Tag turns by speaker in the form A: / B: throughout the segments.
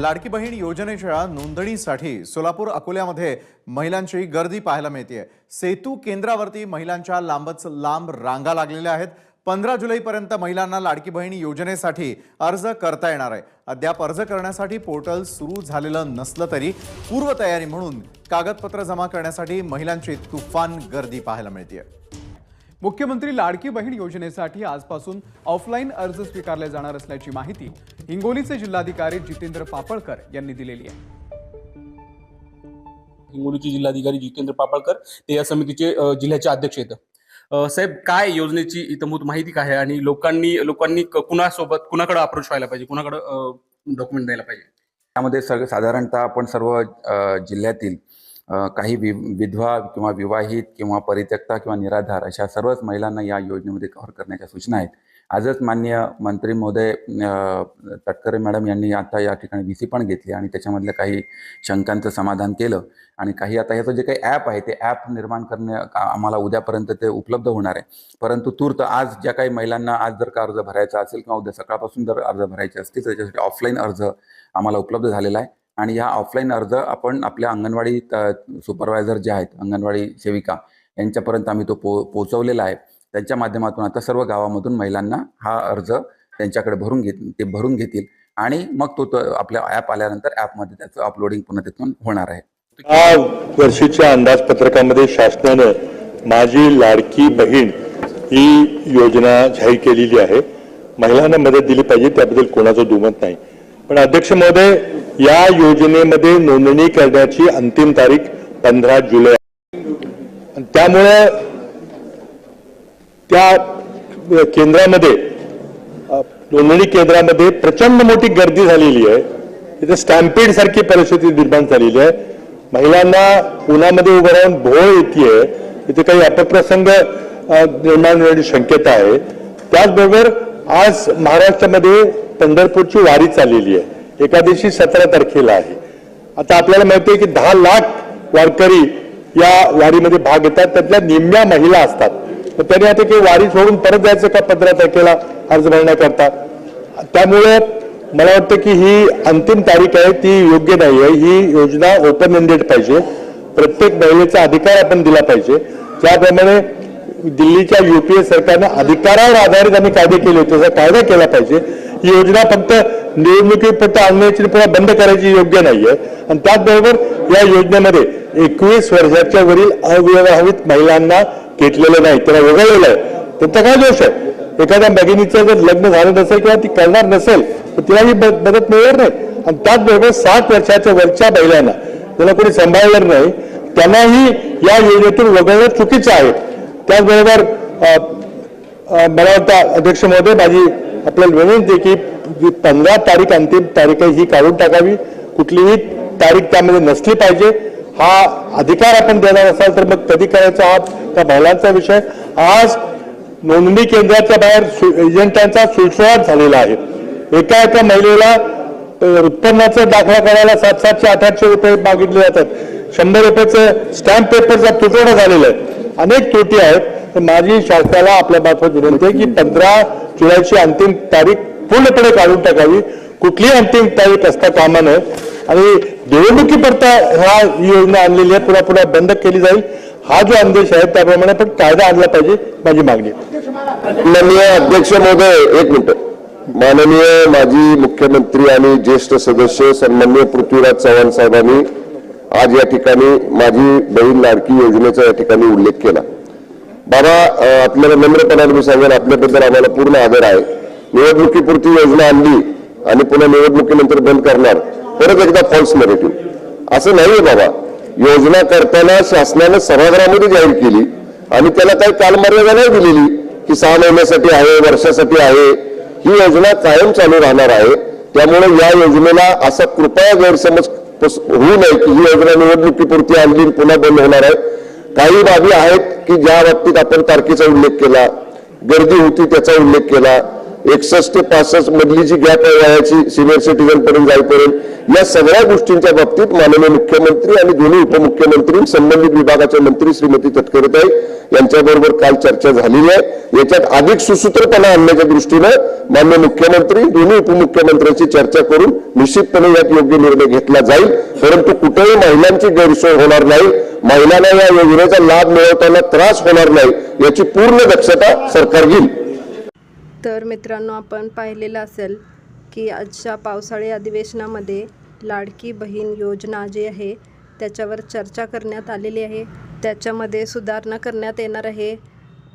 A: लाडकी बहीण योजनेच्या नोंदणीसाठी सोलापूर अकोल्यामध्ये महिलांची गर्दी पाहायला मिळते सेतू केंद्रावरती महिलांच्या लांबच लांब रांगा लागलेल्या आहेत. पंधरा जुलैपर्यंत महिलांना लाडकी बहीण योजनेसाठी अर्ज करता येणार आहे. अद्याप अर्ज करण्यासाठी पोर्टल सुरू झालेलं नसलं तरी पूर्वतयारी म्हणून कागदपत्र जमा करण्यासाठी महिलांची तुफान गर्दी पाहायला मिळते
B: मुख्यमंत्री लाडकी बहीण योजनेसाठी आजपासून ऑफलाईन अर्ज स्वीकारले जाणार असल्याची माहिती हिंगोलीचे जिल्हाधिकारी जितेंद्र पापळकर यांनी दिलेली आहे.
C: हिंगोलीचे जिल्हाधिकारी जितेंद्र पापळकर ते या समितीचे जिल्ह्याचे अध्यक्ष आहेत. साहेब काय योजनेची इतंभूत माहिती काय आहे? आणि लोकांनी लोकांनी क- कुणासोबत कुणाकडे अप्रोच व्हायला पाहिजे? कुणाकडे डॉक्युमेंट द्यायला पाहिजे?
D: त्यामध्ये सग साधारणतः आपण सर्व जिल्ह्यातील काही वि विधवा किंवा विवाहित किंवा परित्यक्ता किंवा निराधार अशा सर्वच महिलांना या योजनेमध्ये कव्हर करण्याच्या सूचना आहेत. आजच मान्य मंत्री महोदय तटकरे मॅडम यांनी आता या ठिकाणी व्ही सी पण घेतली आणि त्याच्यामधल्या काही शंकांचं समाधान केलं. आणि काही आता ह्याचं जे काही ॲप आहे ते ॲप निर्माण करणे आम्हाला उद्यापर्यंत ते उपलब्ध होणार आहे. परंतु तूर्त आज ज्या काही महिलांना आज जर का अर्ज भरायचा असेल किंवा उद्या सकाळपासून जर अर्ज भरायचे असतील तर त्याच्यासाठी ऑफलाईन अर्ज आम्हाला उपलब्ध झालेला आहे. आणि ह्या ऑफलाईन अर्ज आपण आपल्या अंगणवाडी सुपरवायझर जे आहेत अंगणवाडी सेविका यांच्यापर्यंत आम्ही तो पो पोचवलेला आहे. त्यांच्या माध्यमातून आता सर्व गावामधून महिलांना हा अर्ज त्यांच्याकडे भरून घेत ते भरून घेतील. आणि मग तो तो आपल्या ॲप आल्यानंतर ॲपमध्ये त्याचं अपलोडिंग पुन्हा तिथून होणार आहे.
E: या वर्षीच्या अंदाजपत्रकामध्ये शासनानं माझी लाडकी बहीण ही योजना जाहीर केलेली आहे. महिलांना मदत दिली पाहिजे त्याबद्दल कोणाचं दुमत नाही. पण अध्यक्ष महोदय या योजनेमध्ये नोंदणी करण्याची अंतिम तारीख पंधरा जुलै त्यामुळे त्या केंद्रामध्ये नोंदणी केंद्रामध्ये प्रचंड मोठी गर्दी झालेली आहे. तिथे स्टॅम्पेड सारखी परिस्थिती निर्माण झालेली आहे. महिलांना उन्हामध्ये उभं राहून भोळ येते तिथे काही अपप्रसंग निर्माण होण्याची शक्यता आहे. त्याचबरोबर आज महाराष्ट्रामध्ये पंढरपूरची वारी चाललेली आहे. एका दिवशी सतरा तारखेला आहे. आता आपल्याला माहिती आहे की दहा लाख वारकरी या वारीमध्ये भाग घेतात. त्यातल्या निम्म्या महिला असतात. त्यांनी आता की वारी सोडून परत जायचं का पंधरा तारखेला अर्ज भरण्याकरता त्यामुळे मला वाटतं की ही अंतिम तारीख आहे ती योग्य नाही आहे. ही योजना ओपन एंडेड पाहिजे. प्रत्येक महिलेचा अधिकार आपण दिला पाहिजे. त्याप्रमाणे दिल्लीच्या युपीए सरकारनं अधिकारावर आधारित आम्ही कायदे केले होते तसा कायदा केला पाहिजे. ही योजना फक्त निवडणुकीपुरतं आणण्याची पुन्हा बंद करायची योग्य नाहीये आणि त्याचबरोबर या योजनेमध्ये एकवीस वर्षाच्या वरील अविवाहित महिलांना घेतलेलं नाही त्याला वगळलेलं आहे. त्यांचा काय दोष आहे? एखाद्या भगिनीचं जर लग्न झालं नसेल किंवा ती करणार नसेल तर तिलाही मदत मिळणार नाही. आणि त्याचबरोबर साठ वर्षाच्या वरच्या बैलांना त्याला कोणी सांभाळणार नाही त्यांनाही या योजनेतून वगळणं चुकीचं आहे. त्याचबरोबर मला वाटतं अध्यक्ष महोदय माझी आपल्याला विनंती आहे की पंधरा तारीख अंतिम तारीख आहे ही काढून टाकावी. कुठलीही तारीख त्यामध्ये नसली पाहिजे. हा अधिकार आपण देणार असाल तर मग कधी करायचा आहात? त्या महिलांचा विषय. आज नोंदणी केंद्राच्या बाहेर सु- एजंटांचा सुळसुळाट झालेला आहे. एका एका महिलेला उत्पन्नाचा दाखला करायला सात सातशे आठ आठशे रुपये मागितले जातात. शंभर रुपयाचं स्टॅम्प पेपरचा तुटवडा झालेला आहे. अनेक त्रुटी आहेत. तर माझी शासनाला आपल्या मार्फत विनंती आहे की पंधरा जुलैची अंतिम तारीख पूर्णपणे काढून टाकावी. कुठलीही अंतिम तारीख असता कामा नये. आणि निवडणुकीकरता ह्या ही योजना आणलेली आहे पुन्हा पुन्हा बंद केली जाईल. हा जो आदेश आहे त्याप्रमाणे पण कायदा आणला पाहिजे माझी मागणी
F: माननीय अध्यक्ष महोदय एक मिनिट. माननीय माजी मुख्यमंत्री आणि ज्येष्ठ सदस्य सन्मान्य पृथ्वीराज चव्हाण साहेबांनी आज या ठिकाणी माझी बहीण लाडकी योजनेचा या ठिकाणी उल्लेख केला. बाबा आपल्याला नम्रपणाने मी सांगेन आपल्याबद्दल आम्हाला पूर्ण आदर आहे. निवडणुकीपुरती योजना आणली आणि पुन्हा निवडणुकीनंतर बंद करणार. परत एकदा फॉल्स नेगेटिव्ह असं नाहीये बाबा. योजना करताना शासनानं सभागृहामध्ये जाहीर केली आणि त्याला काही कालमर्यादा नाही दिलेली की सहा महिन्यासाठी आहे वर्षासाठी आहे. ही योजना कायम चालू राहणार आहे. त्यामुळे या योजनेला असा कृपया गैरसमज होऊ नये की ही योजना निवडणुकीपुरती आणली पुन्हा बंद होणार आहे. काही बाबी आहेत की ज्या बाबतीत आपण तारखेचा उल्लेख केला गर्दी होती त्याचा उल्लेख केला एकसष्ट ते पासष्ट मधली जी गॅप आहे वयाची सिनियर सिटीजन पर्यंत जाईपर्यंत या सगळ्या गोष्टींच्या बाबतीत माननीय मुख्यमंत्री आणि दोन्ही उपमुख्यमंत्री संबंधित विभागाच्या मंत्री श्रीमती तटकरेताई यांच्याबरोबर काल चर्चा झालेली आहे. याच्यात अधिक सुसूत्रपणा आणण्याच्या दृष्टीनं मान्य मुख्यमंत्री दोन्ही उपमुख्यमंत्र्यांची चर्चा करून निश्चितपणे यात योग्य निर्णय घेतला जाईल. परंतु कुठेही महिलांची गैरसोय होणार नाही. महिलांना या योजनेचा लाभ मिळवताना त्रास होणार नाही. याची पूर्ण दक्षता सरकार घेईल.
G: तर मित्रांनो आपण पाहिलेलं असेल की आजच्या पावसाळी अधिवेशनामध्ये लाडकी बहीण योजना जी आहे त्याच्यावर चर्चा करण्यात आलेली आहे. त्याच्यामध्ये सुधारणा करण्यात येणार आहे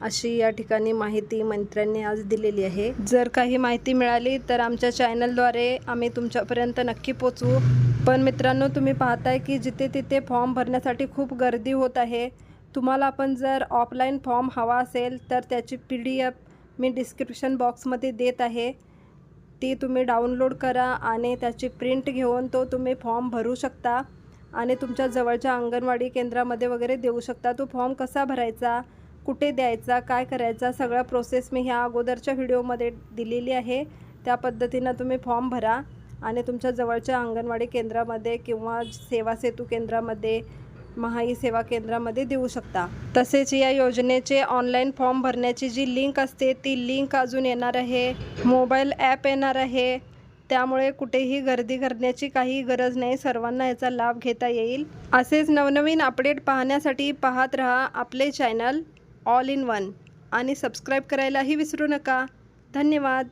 G: अशी या ठिकाणी माहिती मंत्र्यांनी आज दिलेली आहे. जर काही माहिती मिळाली तर आमच्या चॅनलद्वारे आम्ही तुमच्यापर्यंत नक्की पोचवू पण मित्रांनो तुम्ही पाहताय की जिथे तिथे फॉर्म भरण्यासाठी खूप गर्दी होत आहे. तुम्हाला पण जर ऑफलाईन फॉर्म हवा असेल तर त्याची पी डी एफ मी डिस्क्रिप्शन बॉक्समध्ये देत आहे. ती तुम्ही डाउनलोड करा आणि त्याची प्रिंट घेऊन तो तुम्ही फॉर्म भरू शकता आणि तुमच्या जवळच्या अंगणवाडी केंद्रामध्ये वगैरे देऊ शकता. तो फॉर्म कसा भरायचा कुठे द्यायचा काय करायचा सगळा प्रोसेस मी ह्या अगोदरच्या व्हिडिओमध्ये दिलेली आहे. त्या पद्धतीनं तुम्ही फॉर्म भरा आणि तुमच्या जवळच्या अंगणवाडी केंद्रामध्ये किंवा सेवा सेतू केंद्रामध्ये महाई सेवा केंद्रामध्ये देऊ शकता. तसेच या योजनेचे ऑनलाईन फॉर्म भरण्याची जी लिंक असते ती लिंक अजून येणार आहे. मोबाईल ॲप येणार आहे. त्यामुळे कुठेही गर्दी करण्याची काही गरज नाही. सर्वांना याचा लाभ घेता येईल. असेच नवनवीन अपडेट पाहण्यासाठी पाहत रहा आपले चॅनल ऑल इन वन आणि सबस्क्राईब करायलाही विसरू नका. धन्यवाद.